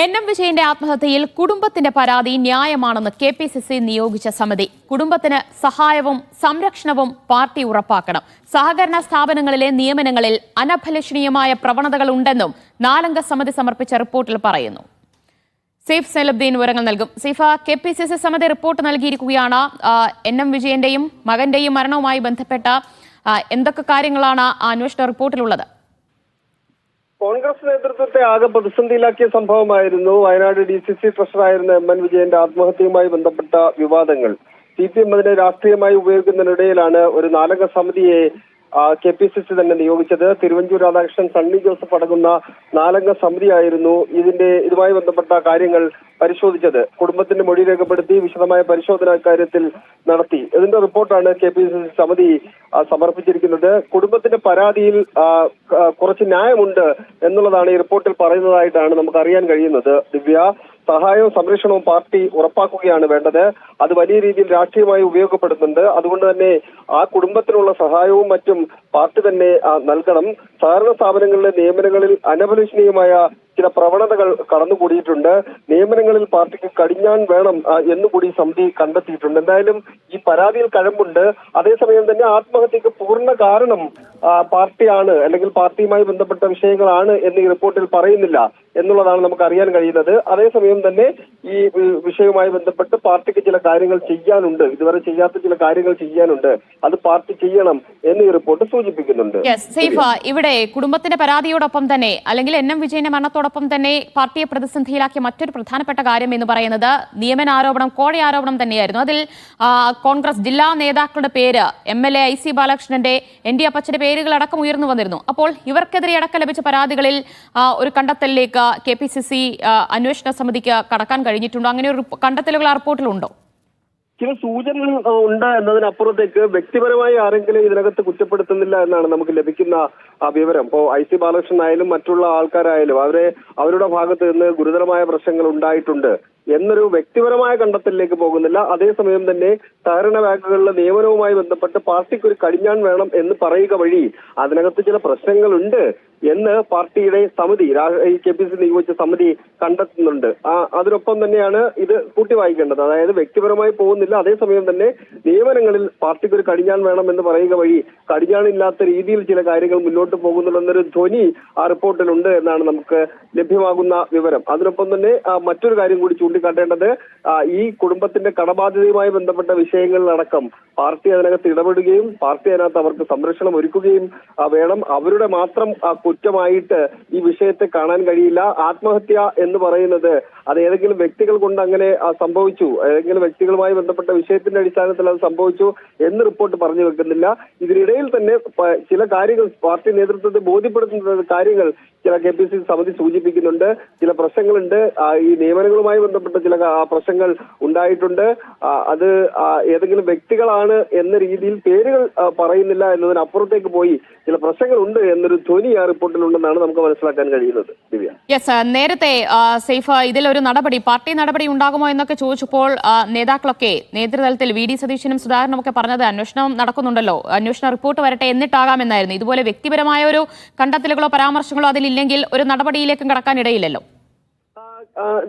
N M വിജയന്റെ ആത്മഹത്യയിൽ കുടുംബത്തിന്റെ പരാതി ന്യായമാണെന്ന് കെ പി സി സി നിയോഗിച്ച സമിതി. കുടുംബത്തിന് സഹായവും സംരക്ഷണവും പാർട്ടി ഉറപ്പാക്കണം. സഹകരണ സ്ഥാപനങ്ങളിലെ നിയമനങ്ങളിൽ അനഭലഷണീയമായ പ്രവണതകൾ ഉണ്ടെന്നും നാലംഗ സമിതി സമർപ്പിച്ച റിപ്പോർട്ടിൽ പറയുന്നു. സീഫ് സൈലബ്ദീൻ വിവരങ്ങൾ നൽകും. സീഫ കെ പി സി സി സമിതി റിപ്പോർട്ട് നൽകിയിരിക്കുകയാണ്. എൻ എം വിജയന്റെയും മകന്റെയും മരണവുമായി ബന്ധപ്പെട്ട എന്തൊക്കെ കാര്യങ്ങളാണ് ആ അന്വേഷണ റിപ്പോർട്ടിലുള്ളത്? കോൺഗ്രസ് നേതൃത്വത്തെ ആകെ പ്രതിസന്ധിയിലാക്കിയ സംഭവമായിരുന്നു വയനാട് ഡി സി സി ട്രഷറായിരുന്ന എം എൻ വിജയന്റെ ആത്മഹത്യയുമായി ബന്ധപ്പെട്ട വിവാദങ്ങൾ. സി പി എം അതിനെ രാഷ്ട്രീയമായി ഉപയോഗിക്കുന്നതിനിടയിലാണ് ഒരു നാലംഗ സമിതിയെ കെ പി സി സി തന്നെ നിയോഗിച്ചത്. തിരുവഞ്ചൂർ രാധാകൃഷ്ണൻ സണ്ണി ജോസഫ് അടങ്ങുന്ന നാലംഗ സമിതിയായിരുന്നു ഇതിന്റെ ഇതുമായി ബന്ധപ്പെട്ട കാര്യങ്ങൾ പരിശോധിച്ചത്. കുടുംബത്തിന്റെ മൊഴി രേഖപ്പെടുത്തി വിശദമായ പരിശോധന കാര്യത്തിൽ നടത്തി. ഇതിന്റെ റിപ്പോർട്ടാണ് കെ പി സി സി സമിതി സമർപ്പിച്ചിരിക്കുന്നത്. കുടുംബത്തിന്റെ പരാതിയിൽ കുറച്ച് ന്യായമുണ്ട് എന്നുള്ളതാണ് ഈ റിപ്പോർട്ടിൽ പറയുന്നതായിട്ടാണ് നമുക്ക് അറിയാൻ കഴിയുന്നത് ദിവ്യ. സഹായവും സംരക്ഷണവും പാർട്ടി ഉറപ്പാക്കുകയാണ് വേണ്ടത്. അത് വലിയ രീതിയിൽ രാഷ്ട്രീയമായി ഉപയോഗപ്പെടുന്നുണ്ട് അതുകൊണ്ട് തന്നെ ആ കുടുംബത്തിനുള്ള സഹായവും മറ്റും പാർട്ടി തന്നെ നൽകണം. സഹകരണ സ്ഥാപനങ്ങളിലെ നിയമനങ്ങളിൽ അനഭിലഷണീയമായ ചില പ്രവണതകൾ കടന്നുകൂടിയിട്ടുണ്ട്. നിയമനങ്ങളിൽ പാർട്ടിക്ക് കടിഞ്ഞാൻ വേണം എന്നുകൂടി സമിതി കണ്ടെത്തിയിട്ടുണ്ട്. എന്തായാലും ഈ പരാതിയിൽ കഴമ്പുണ്ട്. അതേസമയം തന്നെ ആത്മഹത്യക്ക് പൂർണ കാരണം പാർട്ടിയാണ് അല്ലെങ്കിൽ പാർട്ടിയുമായി ബന്ധപ്പെട്ട വിഷയങ്ങളാണ് എന്ന് ഈ റിപ്പോർട്ടിൽ പറയുന്നില്ല എന്നുള്ളതാണ് നമുക്ക് അറിയാൻ കഴിയുന്നത്. അതേസമയം തന്നെ ഈ വിഷയവുമായി ബന്ധപ്പെട്ട് പാർട്ടിക്ക് ചില കാര്യങ്ങൾ ചെയ്യാനുണ്ട്. ഇതുവരെ ചെയ്യാത്ത ചില കാര്യങ്ങൾ ചെയ്യാനുണ്ട്. അത് പാർട്ടി ചെയ്യണം എന്ന് ഈ റിപ്പോർട്ട് സൂചിപ്പിക്കുന്നുണ്ട്. ഇവിടെ കുടുംബത്തിന്റെ പരാതിയോടൊപ്പം തന്നെ അല്ലെങ്കിൽ എൻ എം വിജയന്റെ മരണത്തോടൊപ്പം തന്നെ പാർട്ടിയെ പ്രതിസന്ധിയിലാക്കിയ മറ്റൊരു പ്രധാനപ്പെട്ട കാര്യം എന്ന് പറയുന്നത് നിയമന ആരോപണം കോഴ ആരോപണം തന്നെയായിരുന്നു. അതിൽ കോൺഗ്രസ് ജില്ലാ നേതാക്കളുടെ പേര് M L A I C ബാലകൃഷ്ണന്റെ എൻ ഡി അപ്പച്ചന്റെ പേരുകൾ അടക്കം ഉയർന്നു വന്നിരുന്നു. അപ്പോൾ ഇവർക്കെതിരെ അടക്കം ലഭിച്ച പരാതികളിൽ ഒരു കണ്ടെത്തലിലേക്ക് കെ പി സി സി അന്വേഷണ സമിതിക്ക് കടക്കാൻ കഴിഞ്ഞിട്ടുണ്ടോ? അങ്ങനെ ഒരു കണ്ടെത്തലുകൾ ആ റിപ്പോർട്ടിലുണ്ടോ? ചില സൂചനകൾ ഉണ്ട് എന്നതിനപ്പുറത്തേക്ക് വ്യക്തിപരമായി ആരെങ്കിലും ഇതിനകത്ത് കുറ്റപ്പെടുത്തുന്നില്ല എന്നാണ് നമുക്ക് ലഭിക്കുന്ന വിവരം. ഇപ്പോ ഐ സി ബാലകൃഷ്ണൻ ആയാലും മറ്റുള്ള ആൾക്കാരായാലും അവരെ അവരുടെ ഭാഗത്ത് നിന്ന് ഗുരുതരമായ പ്രശ്നങ്ങൾ ഉണ്ടായിട്ടുണ്ട്. എന്നൊരു വ്യക്തിപരമായ കണ്ടെത്തലിലേക്ക് പോകുന്നില്ല. അതേസമയം തന്നെ സഹകരണ ബാങ്കുകളിലെ നിയമനവുമായി ബന്ധപ്പെട്ട് പാർട്ടിക്ക് ഒരു കടിഞ്ഞാൻ വേണം എന്ന് പറയുക വഴി അതിനകത്ത് ചില പ്രശ്നങ്ങളുണ്ട് എന്ന് പാർട്ടിയുടെ സമിതി ഈ കെ പി സി നിയോഗിച്ച സമിതി കണ്ടെത്തുന്നുണ്ട്. ആ അതിനൊപ്പം തന്നെയാണ് ഇത് കൂട്ടി വായിക്കേണ്ടത് അതായത് വ്യക്തിപരമായി പോകുന്നില്ല. അതേസമയം തന്നെ നിയമനങ്ങളിൽ പാർട്ടിക്ക് ഒരു കടിഞ്ഞാൻ വേണം എന്ന് പറയുക വഴി കടിഞ്ഞാണില്ലാത്ത രീതിയിൽ ചില കാര്യങ്ങൾ മുന്നോട്ട് പോകുന്നുണ്ടെന്നൊരു ധ്വനി ആ റിപ്പോർട്ടിലുണ്ട് എന്നാണ് നമുക്ക് ലഭ്യമാകുന്ന വിവരം. അതിനൊപ്പം തന്നെ മറ്റൊരു കാര്യം കൂടി ചൂണ്ടിക്കാട്ടേണ്ടത് ഈ കുടുംബത്തിന്റെ കടബാധ്യതയുമായി ബന്ധപ്പെട്ട വിഷയങ്ങളിലടക്കം പാർട്ടി അതിനകത്ത് ഇടപെടുകയും പാർട്ടി അതിനകത്ത് അവർക്ക് സംരക്ഷണം ഒരുക്കുകയും വേണം. അവരുടെ മാത്രം കുറ്റമായിട്ട് ഈ വിഷയത്തെ കാണാൻ കഴിയില്ല. ആത്മഹത്യ എന്ന് പറയുന്നത് അത് ഏതെങ്കിലും വ്യക്തികൾ കൊണ്ട് അങ്ങനെ സംഭവിച്ചു. ഏതെങ്കിലും വ്യക്തികളുമായി ബന്ധപ്പെട്ട വിഷയത്തിന്റെ അടിസ്ഥാനത്തിൽ അത് സംഭവിച്ചു എന്ന് റിപ്പോർട്ട് പറഞ്ഞു വെക്കുന്നില്ല. ഇതിനിടയിൽ തന്നെ ചില കാര്യങ്ങൾ പാർട്ടി നേതൃത്വത്തെ ബോധ്യപ്പെടുത്തുന്ന കാര്യങ്ങൾ ചില കെ പി സി സമിതി സൂചിപ്പിക്കുന്നുണ്ട്. ചില പ്രശ്നങ്ങളുണ്ട്. ഈ നിയമനങ്ങളുമായി ബന്ധപ്പെട്ട ചില പ്രശ്നങ്ങൾ ഉണ്ടായിട്ടുണ്ട്. അത് ഏതെങ്കിലും വ്യക്തികളാണ് എന്ന രീതിയിൽ പേരുകൾ പറയുന്നില്ല എന്നതിനപ്പുറത്തേക്ക് പോയി ചില പ്രശ്നങ്ങളുണ്ട് എന്നൊരു ധ്വനി ആ റിപ്പോർട്ടിലുണ്ടെന്നാണ് നമുക്ക് മനസ്സിലാക്കാൻ കഴിയുന്നത്. ദിവ്യ. നേരത്തെ സൈഫ് ഇതിലൊരു നടപടി പാർട്ടി നടപടി ഉണ്ടാകുമോ എന്നൊക്കെ ചോദിച്ചപ്പോൾ നേതാക്കളൊക്കെ നേതൃതലത്തിൽ വി ഡി സതീശനും സുധാകരനും ഒക്കെ പറഞ്ഞത് അന്വേഷണം നടക്കുന്നുണ്ടല്ലോ. അന്വേഷണ റിപ്പോർട്ട് വരട്ടെ എന്നിട്ടാകാമെന്നായിരുന്നു. ഇതുപോലെ വ്യക്തിപരമായ ഒരു കണ്ടെത്തലുകളോ പരാമർശങ്ങളോ അതിലില്ലെങ്കിൽ ഒരു നടപടിയിലേക്കും കടക്കാൻ ഇടയില്ലല്ലോ.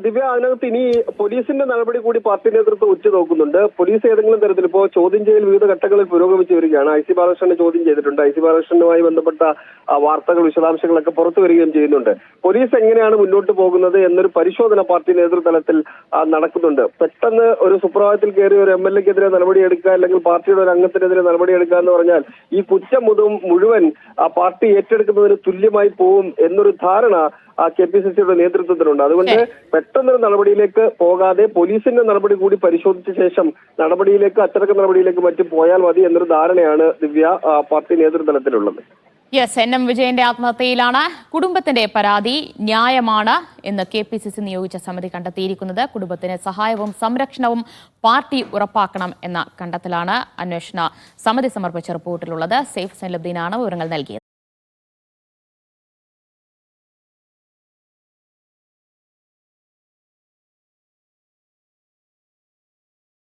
ദിവ്യ അതിനകത്ത് ഇനി പോലീസിന്റെ നടപടി കൂടി പാർട്ടി നേതൃത്വം ഉറ്റുനോക്കുന്നുണ്ട് പോലീസ് ഏതെങ്കിലും തരത്തിൽ ഇപ്പോ ചോദ്യം ചെയ്യൽ വിവിധ ഘട്ടങ്ങളിൽ പുരോഗമിച്ചു വരികയാണ്. ഐ സി ബാലകൃഷ്ണനെ ചോദ്യം ചെയ്തിട്ടുണ്ട്. ഐ സി ബാലകൃഷ്ണനുമായി ബന്ധപ്പെട്ട വാർത്തകൾ വിശദാംശങ്ങളൊക്കെ പുറത്തു വരികയും ചെയ്യുന്നുണ്ട്. പോലീസ് എങ്ങനെയാണ് മുന്നോട്ട് പോകുന്നത് എന്നൊരു പരിശോധന പാർട്ടി നേതൃതലത്തിൽ നടക്കുന്നുണ്ട്. പെട്ടെന്ന് ഒരു സുപ്രഭാതത്തിൽ കയറി ഒരു എം എൽ എക്കെതിരെ നടപടിയെടുക്കുക അല്ലെങ്കിൽ പാർട്ടിയുടെ ഒരു അംഗത്തിനെതിരെ നടപടിയെടുക്കുക എന്ന് പറഞ്ഞാൽ ഈ കുറ്റം മുതൽ മുഴുവൻ പാർട്ടി ഏറ്റെടുക്കുന്നതിന് തുല്യമായി പോവും എന്നൊരു ധാരണ കെ പി സി സിയുടെ നേതൃത്വത്തിലുണ്ട്. അതുകൊണ്ട് പെട്ടെന്നൊരു നടപടിയിലേക്ക് പോകാതെ പോലീസിന്റെ നടപടി കൂടി പരിശോധിച്ച ശേഷം നടപടിയിലേക്ക് അച്ചടക്ക നടപടിയിലേക്ക് മറ്റു പോയാൽ മതി എന്നൊരു ധാരണയാണ് ദിവ്യ പാർട്ടി നേതൃതലത്തിലുള്ളത്. യെസ് എൻ എം വിജയന്റെ ആത്മഹത്യയിലാണ്. കുടുംബത്തിന്റെ പരാതി ന്യായമാണ് എന്ന് കെ പി സി സി നിയോഗിച്ച സമിതി കണ്ടെത്തിയിരിക്കുന്നത്. കുടുംബത്തിന് സഹായവും സംരക്ഷണവും പാർട്ടി ഉറപ്പാക്കണം എന്ന കണ്ടെത്തലാണ് അന്വേഷണ സമിതി സമർപ്പിച്ച റിപ്പോർട്ടിലുള്ളത്. സേഫ് സൈലബ്ദീനാണ് വിവരങ്ങൾ നൽകിയത്.